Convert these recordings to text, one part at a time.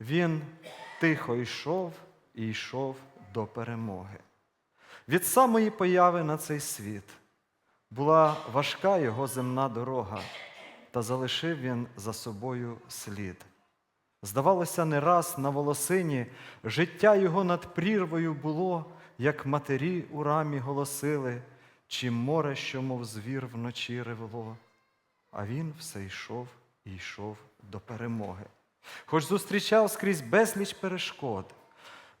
він тихо йшов і йшов до перемоги. Від самої появи на цей світ була важка його земна дорога, та залишив він за собою слід. Здавалося, не раз на волосині життя його над прірвою було, як матері у рамі голосили, чи море, що, мов звір, вночі ревело. А він все йшов і йшов до перемоги. Хоч зустрічав скрізь безліч перешкод,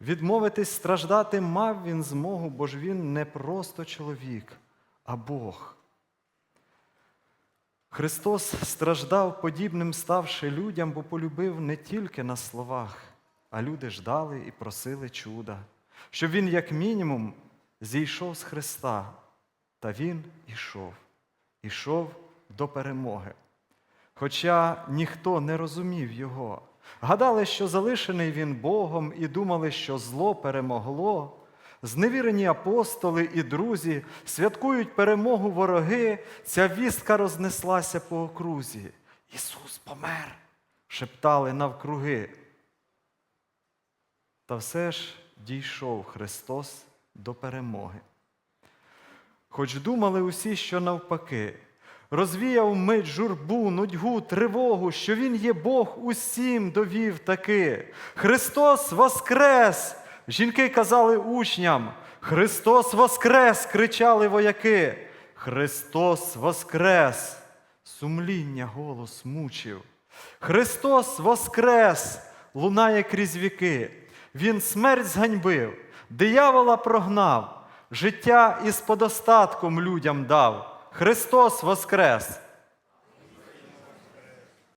відмовитись страждати мав він змогу, бо ж він не просто чоловік, а Бог. Христос страждав подібним, ставши людям, бо полюбив не тільки на словах, а люди ждали і просили чуда, щоб він, як мінімум, зійшов з Христа. Та він ішов, ішов до перемоги. Хоча ніхто не розумів його. Гадали, що залишений він Богом, і думали, що зло перемогло. Зневірені апостоли і друзі святкують перемогу вороги. Ця вістка рознеслася по окрузі. Ісус помер, шептали навкруги. Та все ж дійшов Христос до перемоги. Хоч думали усі, що навпаки, розвіяв мить журбу, нудьгу, тривогу, що Він є Бог усім довів таки. Христос воскрес! Жінки казали учням, Христос воскрес! кричали вояки. Христос воскрес! Сумління голос мучив. Христос воскрес! лунає крізь віки. Він смерть зганьбив, диявола прогнав, життя із подостатком людям дав. Христос воскрес!